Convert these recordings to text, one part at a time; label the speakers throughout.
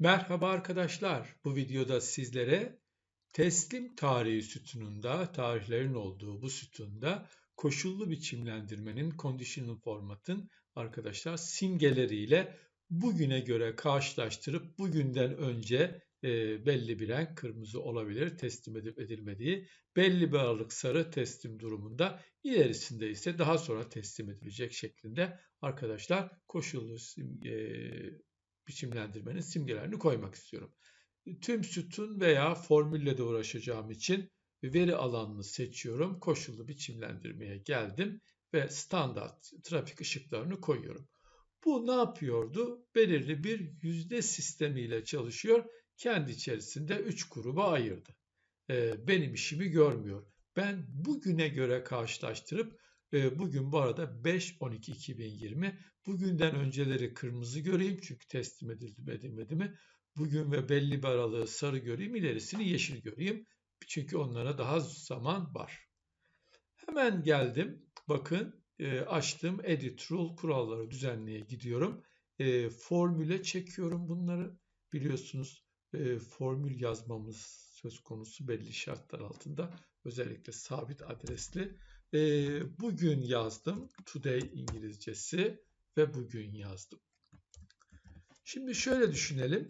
Speaker 1: Merhaba arkadaşlar. Bu videoda sizlere teslim tarihi sütununda, tarihlerin olduğu bu sütunda koşullu biçimlendirmenin, conditional format'ın arkadaşlar simgeleriyle bugüne göre karşılaştırıp bugünden önce e, belli bir renk kırmızı olabilir teslim edip edilmediği, belli bir aralık sarı teslim durumunda, ilerisinde ise daha sonra teslim edilecek şeklinde arkadaşlar koşullu e, biçimlendirmenin simgelerini koymak istiyorum. Tüm sütun veya formülle de uğraşacağım için veri alanını seçiyorum. Koşullu biçimlendirmeye geldim ve standart trafik ışıklarını koyuyorum. Bu ne yapıyordu? Belirli bir yüzde sistemiyle çalışıyor. Kendi içerisinde 3 gruba ayırdı. Ee, benim işimi görmüyor. Ben bugüne göre karşılaştırıp bugün bu arada 5-12-2020 bugünden önceleri kırmızı göreyim çünkü teslim edildi mi edilmedi mi. Bugün ve belli bir aralığı sarı göreyim ilerisini yeşil göreyim. Çünkü onlara daha zaman var. Hemen geldim. Bakın e, açtım edit rule kuralları düzenleye gidiyorum. E, formüle çekiyorum bunları. Biliyorsunuz e, formül yazmamız söz konusu belli şartlar altında. Özellikle sabit adresli. E, bugün yazdım. Today İngilizcesi ve bugün yazdım. Şimdi şöyle düşünelim.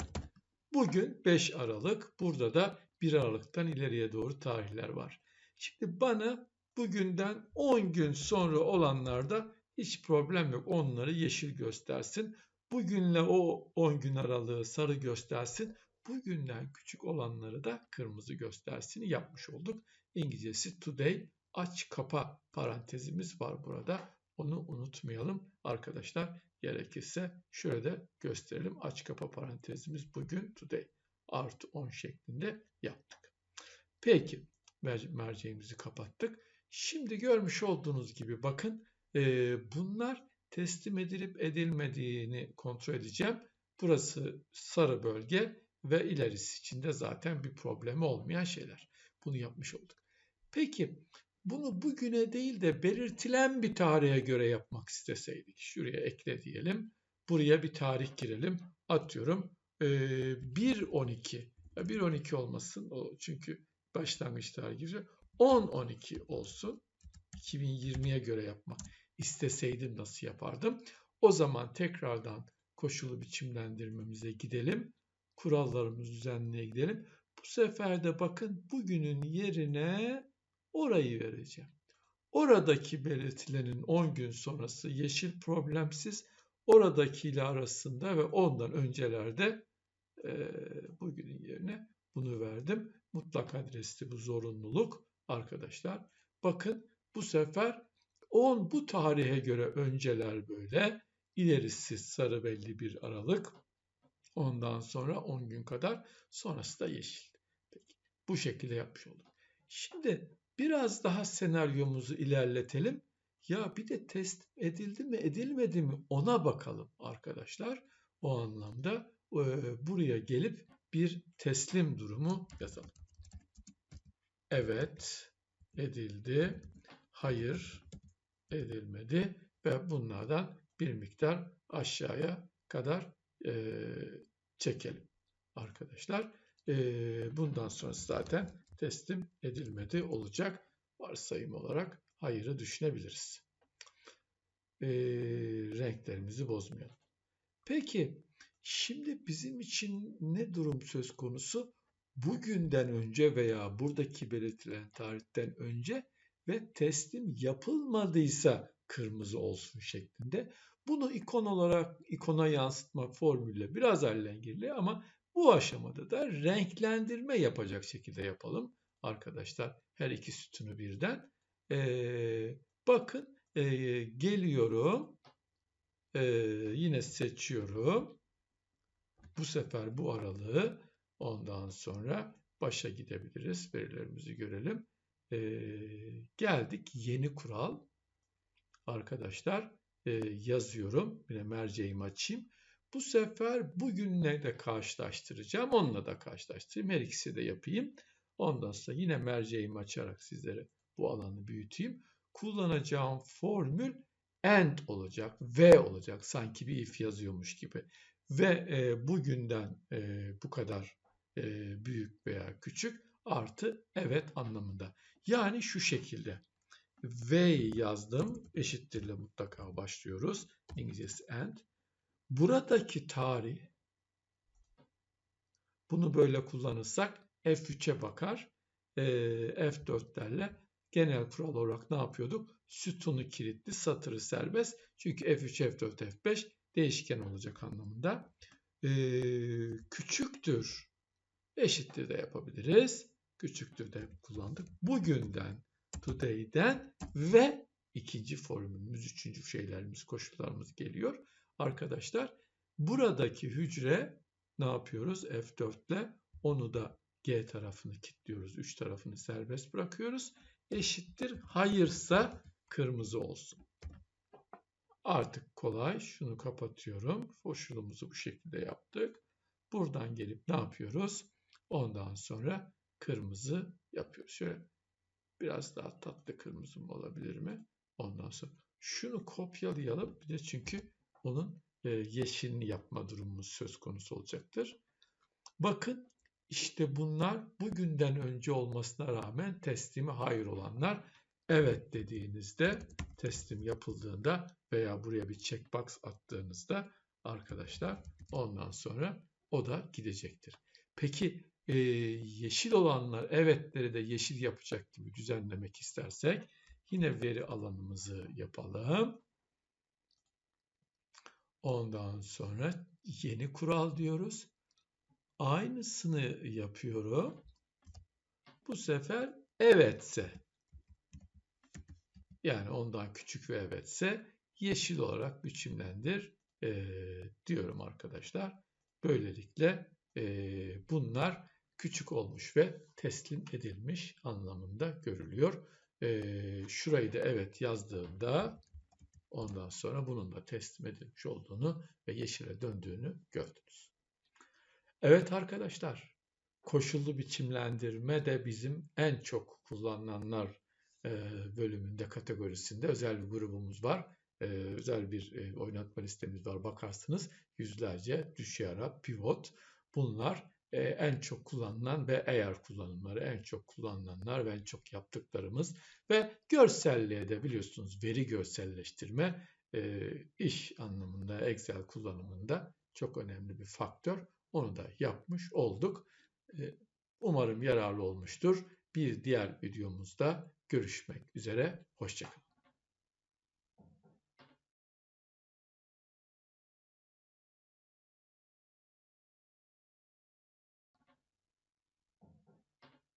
Speaker 1: Bugün 5 Aralık. Burada da 1 Aralık'tan ileriye doğru tarihler var. Şimdi bana bugünden 10 gün sonra olanlarda hiç problem yok. Onları yeşil göstersin. Bugünle o 10 gün aralığı sarı göstersin. Bugünden küçük olanları da kırmızı göstersin yapmış olduk. İngilizcesi today aç kapa parantezimiz var burada. Onu unutmayalım arkadaşlar. Gerekirse şöyle de gösterelim. Aç kapa parantezimiz bugün today artı 10 şeklinde yaptık. Peki merceğimizi kapattık. Şimdi görmüş olduğunuz gibi bakın e, bunlar teslim edilip edilmediğini kontrol edeceğim. Burası sarı bölge ve ilerisi için de zaten bir problemi olmayan şeyler. Bunu yapmış olduk. Peki bunu bugüne değil de belirtilen bir tarihe göre yapmak isteseydik. Şuraya ekle diyelim. Buraya bir tarih girelim. Atıyorum 1.12. 1.12 olmasın. O çünkü başlangıç tarihi gibi. 10-12 olsun. 2020'ye göre yapmak isteseydim nasıl yapardım? O zaman tekrardan koşulu biçimlendirmemize gidelim. Kurallarımızı düzenleye gidelim. Bu sefer de bakın bugünün yerine orayı vereceğim. Oradaki belirtilenin 10 gün sonrası yeşil problemsiz oradakiyle arasında ve ondan öncelerde e, bugünün yerine bunu verdim. Mutlak adresti bu zorunluluk arkadaşlar. Bakın bu sefer 10 bu tarihe göre önceler böyle ilerisi sarı belli bir aralık ondan sonra 10 gün kadar sonrası da yeşil. Peki, bu şekilde yapmış olduk. Şimdi Biraz daha senaryomuzu ilerletelim. Ya bir de test edildi mi edilmedi mi ona bakalım arkadaşlar. O anlamda e, buraya gelip bir teslim durumu yazalım. Evet edildi. Hayır edilmedi ve bunlardan bir miktar aşağıya kadar e, çekelim arkadaşlar. E, bundan sonra zaten teslim edilmedi olacak. Varsayım olarak hayırı düşünebiliriz. E, renklerimizi bozmayalım. Peki şimdi bizim için ne durum söz konusu? Bugünden önce veya buradaki belirtilen tarihten önce ve teslim yapılmadıysa kırmızı olsun şeklinde. Bunu ikon olarak ikona yansıtmak formülle biraz allengirli ama bu aşamada da renklendirme yapacak şekilde yapalım arkadaşlar. Her iki sütunu birden. Ee, bakın e, geliyorum. E, yine seçiyorum. Bu sefer bu aralığı ondan sonra başa gidebiliriz. Verilerimizi görelim. E, geldik yeni kural. Arkadaşlar e, yazıyorum. Yine merceğimi açayım. Bu sefer bugünle de karşılaştıracağım. Onunla da karşılaştırayım. Her ikisi de yapayım. Ondan sonra yine merceğimi açarak sizlere bu alanı büyüteyim. Kullanacağım formül and olacak, v olacak. Sanki bir if yazıyormuş gibi. ve e, bugünden e, bu kadar e, büyük veya küçük artı evet anlamında. Yani şu şekilde. Way yazdım eşittirle mutlaka başlıyoruz. İngilizcesi and. Buradaki tarih bunu böyle kullanırsak F3'e bakar. E, F4'lerle genel kural olarak ne yapıyorduk? Sütunu kilitli, satırı serbest. Çünkü F3, F4, F5 değişken olacak anlamında. E, küçüktür, eşittir de yapabiliriz. Küçüktür de kullandık. Bugünden, today'den ve ikinci formülümüz, üçüncü şeylerimiz, koşullarımız geliyor. Arkadaşlar buradaki hücre ne yapıyoruz? F4 ile onu da G tarafını kilitliyoruz. 3 tarafını serbest bırakıyoruz. Eşittir. Hayırsa kırmızı olsun. Artık kolay. Şunu kapatıyorum. Koşulumuzu bu şekilde yaptık. Buradan gelip ne yapıyoruz? Ondan sonra kırmızı yapıyoruz. Şöyle biraz daha tatlı kırmızı mı olabilir mi? Ondan sonra şunu kopyalayalım. Bir de çünkü onun e, yeşilini yapma durumumuz söz konusu olacaktır. Bakın işte bunlar bugünden önce olmasına rağmen teslimi hayır olanlar. Evet dediğinizde teslim yapıldığında veya buraya bir checkbox attığınızda arkadaşlar ondan sonra o da gidecektir. Peki e, yeşil olanlar evetleri de yeşil yapacak gibi düzenlemek istersek yine veri alanımızı yapalım. Ondan sonra yeni kural diyoruz. Aynısını yapıyorum. Bu sefer evetse. Yani ondan küçük ve evetse yeşil olarak biçimlendir e, diyorum arkadaşlar. Böylelikle e, bunlar küçük olmuş ve teslim edilmiş anlamında görülüyor. E, şurayı da evet yazdığımda ondan sonra bunun da teslim edilmiş olduğunu ve yeşile döndüğünü gördünüz. Evet arkadaşlar, koşullu biçimlendirme de bizim en çok kullanılanlar bölümünde kategorisinde özel bir grubumuz var. Özel bir oynatma listemiz var. Bakarsınız yüzlerce düşyara, pivot bunlar en çok kullanılan ve eğer kullanımları en çok kullanılanlar ve en çok yaptıklarımız ve görselliğe de biliyorsunuz veri görselleştirme iş anlamında Excel kullanımında çok önemli bir faktör. Onu da yapmış olduk. Umarım yararlı olmuştur. Bir diğer videomuzda görüşmek üzere. Hoşçakalın.